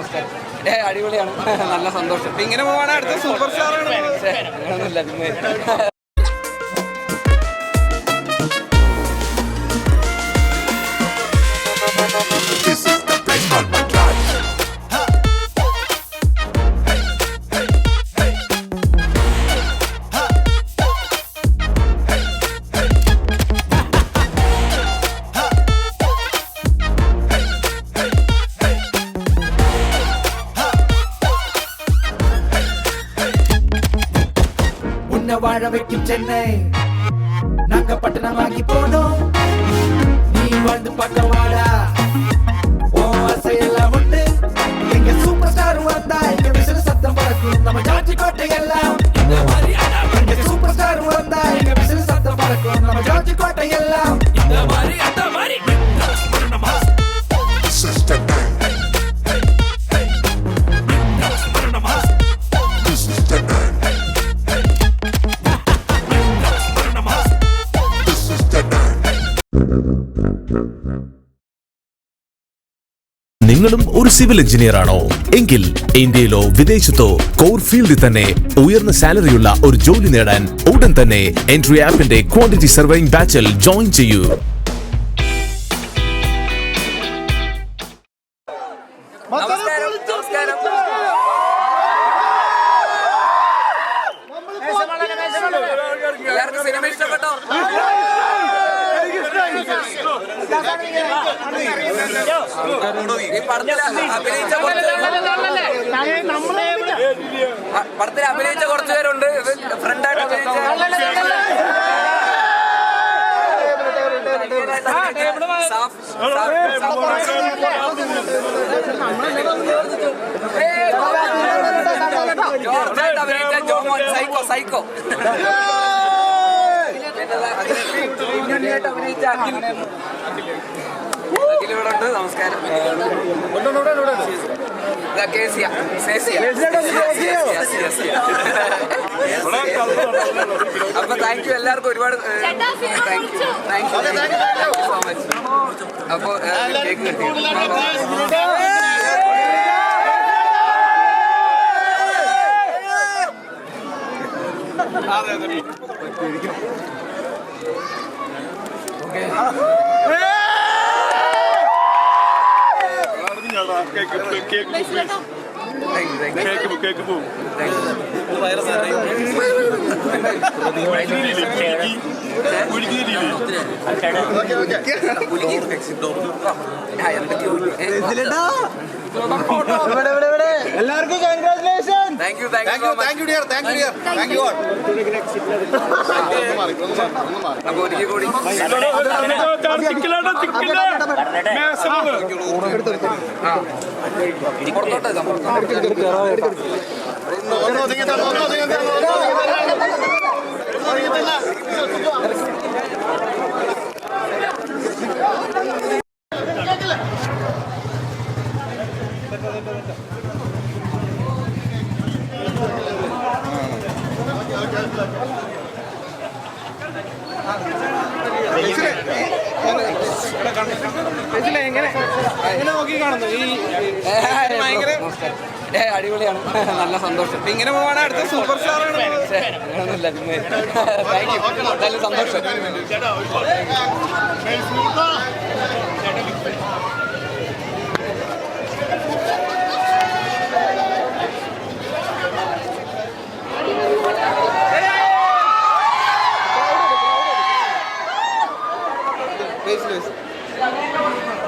നമസ്കാരം. ഏ അടിപൊളിയാണ്. നല്ല സന്തോഷം. ഇങ്ങനെ പോവാണ്? അടുത്ത സൂപ്പർ സ്റ്റാർ ആണ് അങ്ങനെയൊന്നുമില്ല வைக்கும் சென்னை. நாங்க பட்டணமாகி போனோம். നിങ്ങളും ഒരു സിവിൽ എഞ്ചിനീയർ ആണോ? എങ്കിൽ ഇന്ത്യയിലോ വിദേശത്തോ കോർ ഫീൽഡിൽ തന്നെ ഉയർന്ന സാലറിയുള്ള ഒരു ജോലി നേടാൻ ഉടൻ തന്നെ എൻട്രി ആപ്പിന്റെ ക്വാണ്ടിറ്റി സർവൈങ് ബാച്ചിൽ ജോയിൻ ചെയ്യൂ. എല്ലാവർക്കും സിനിമ ഇഷ്ടപ്പെട്ടോ? അഭിനയിച്ച പടത്തിൽ അഭിനയിച്ച കുറച്ചു പേരുണ്ട്. ഫ്രണ്ടായിട്ട് അഭിനയിച്ച ജോർജായിട്ട് അഭിനയിച്ച ജോമോൻ സൈക്കോ സൈക്കോ അഭിനയിച്ച അഖിൽ അഖിൽ ഇവിടെ ഉണ്ട് നമസ്കാരം. ഇതാ കേസിയ സേസിയ അപ്പൊ താങ്ക് യു എല്ലാവർക്കും ഒരുപാട് thank you thank you so much അപ്പൊ കേക്ക് കിട്ടി എല്ലാവർക്കും congratulation thank you thank you thank you dear thank you dear thank you അപ്പൊ ഒരിക്കൽ കൂടി. പുറത്തോട്ട് വെക്കാം, പുറത്തോട്ട്. അടിപൊളിയാണ്. നല്ല സന്തോഷം. ഇങ്ങനെ പോവാണ് അടുത്ത സൂപ്പർ സ്റ്റാർ നല്ല സന്തോഷം. Please, please. Thank you.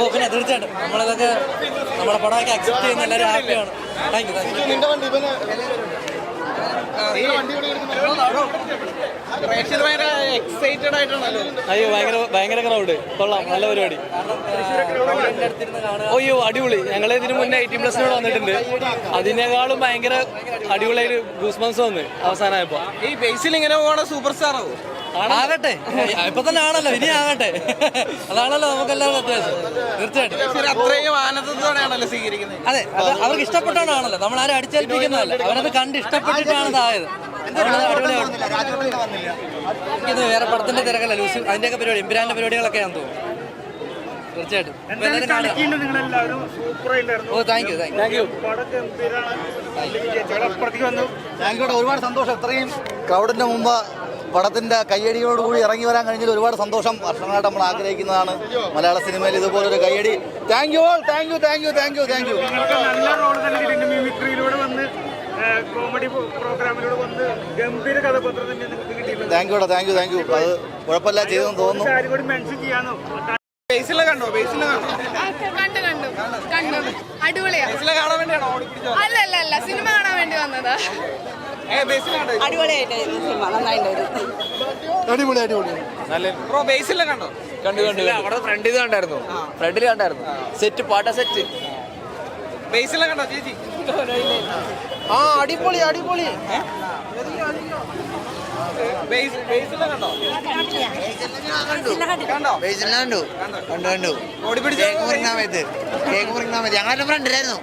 ഓ പിന്നെ തീർച്ചയായിട്ടും. നമ്മളതൊക്കെ നമ്മുടെ പടമൊക്കെ അക്സെപ്റ്റ് ചെയ്യുന്ന എല്ലാവരും ഹാപ്പിയാണ് താങ്ക് യു താങ്ക് യു നിന്റെ വണ്ടി ഇവന് പ്രേക്ഷകർ ഭയങ്കര എക്സൈറ്റഡ് ആയിട്ടാണല്ലോ. അയ്യോ ഭയങ്കര ഭയങ്കര ക്രൗഡ് കൊള്ളാം നല്ല പരിപാടി. അയ്യോ അടിപൊളി. ഞങ്ങൾ ഇതിന് മുന്നേ എയ്റ്റീൻ പ്ലസിനോട് വന്നിട്ടുണ്ട്. അതിനേക്കാളും ഭയങ്കര അടിപൊളിയായിട്ട് ഗൂസ്മൻസ് വന്ന് അവസാനമായപ്പോ. ഈ ബേസിൽ ഇങ്ങനെ പോകണ സൂപ്പർ സ്റ്റാറോ ആവും? ആകട്ടെ. ഇപ്പൊ തന്നെ ആണല്ലോ ഇനി ആകട്ടെ. അതാണല്ലോ നമുക്ക് എല്ലാവർക്കും അത്യാവശ്യം തീർച്ചയായിട്ടും അത്രയും ആനന്ദത്തോടെയാണല്ലോ സ്വീകരിക്കുന്നത്. അതെ അത് അവർക്ക് ഇഷ്ടപ്പെട്ടാണല്ലോ നമ്മൾ ആരും അടിച്ചേൽപ്പിക്കുന്നതല്ല. അവരത് കണ്ട് ഇഷ്ടപ്പെട്ടിട്ടാണ് ഇതായത് എനിക്കിത് വേറെ പടത്തിന്റെ തിരക്കല്ല. ലൂസി അതിന്റെയൊക്കെ പരിപാടി എമ്പുരാന്റെ പരിപാടികളൊക്കെ ഞാൻ തോന്നുന്നു. തീർച്ചയായിട്ടും. Oh thank you thank you ഒരുപാട് സന്തോഷം. ഇത്രയും ക്രൗഡിന്റെ മുമ്പ് പടത്തിന്റെ കയ്യടിയോടുകൂടി ഇറങ്ങി വരാൻ കഴിഞ്ഞതിൽ ഒരുപാട് സന്തോഷം. വർഷങ്ങളായിട്ട് നമ്മൾ ആഗ്രഹിക്കുന്നതാണ്. മലയാള സിനിമയിൽ ഇതുപോലൊരു കയ്യടി. Thank you all thank you thank you thank you thank you comedy പ്രോഗ്രാമിലൂടെ വന്ന് ഗംഭീര കഥാപാത്രം തന്നെ നിങ്ങൾക്ക് കിട്ടിയിട്ടുണ്ട്. Thank you thank you thank you അത് കുഴപ്പമില്ല ചെയ്തെന്ന് തോന്നുന്നു. മെൻഷൻ ചെയ്യാനോ? ബേസിലെ കണ്ടോ? ബേസിലെ കണ്ടോ? കണ്ടു കണ്ടു കണ്ടു. അടിപൊളിയാ. ബേസിലെ കാണാൻ വേണ്ടിയാണോ? ഓടി പിടിച്ചോ? അല്ല അല്ല അല്ല. സിനിമ കാണാൻ വേണ്ടി വന്നതാ. അടിപൊളിയായിട്ടായിരുന്നു സിനിമ നന്നായിട്ടുണ്ട് അടിപൊളി അടിപൊളി. ബ്രോ ബേസിലെ കണ്ടോ? കണ്ടു കണ്ടു അവിടെ ഫ്രണ്ടിൽ കണ്ടായിരുന്നു. ഫ്രണ്ടിൽ കണ്ടായിരുന്നു. സെറ്റ് പാട്ട സെറ്റ് ബേസിലെ കണ്ടോ ചേച്ചി? ആ അടിപൊളി അടിപൊളി. കണ്ടോ? കണ്ടോ? കണ്ടു. കണ്ടു? കണ്ടു ഓടി പിടിച്ചോ? മതി. കേക്ക് ഫ്രണ്ടിലായിരുന്നു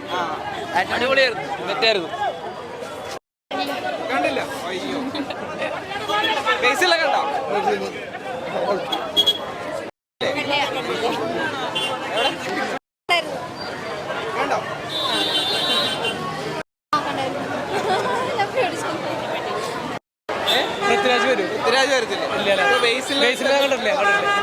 അടിപൊളിയായിരുന്നു കണ്ടില്ല അയ്യോ ബേസിലെ കണ്ടോ പൃഥ്വിരാജ് വരും. പൃഥ്വിരാജ് വരത്തില്ലേ? ബേസിൽ ബേസിലെ കണ്ടിട്ടില്ലേ? കണ്ടിട്ടില്ലേ?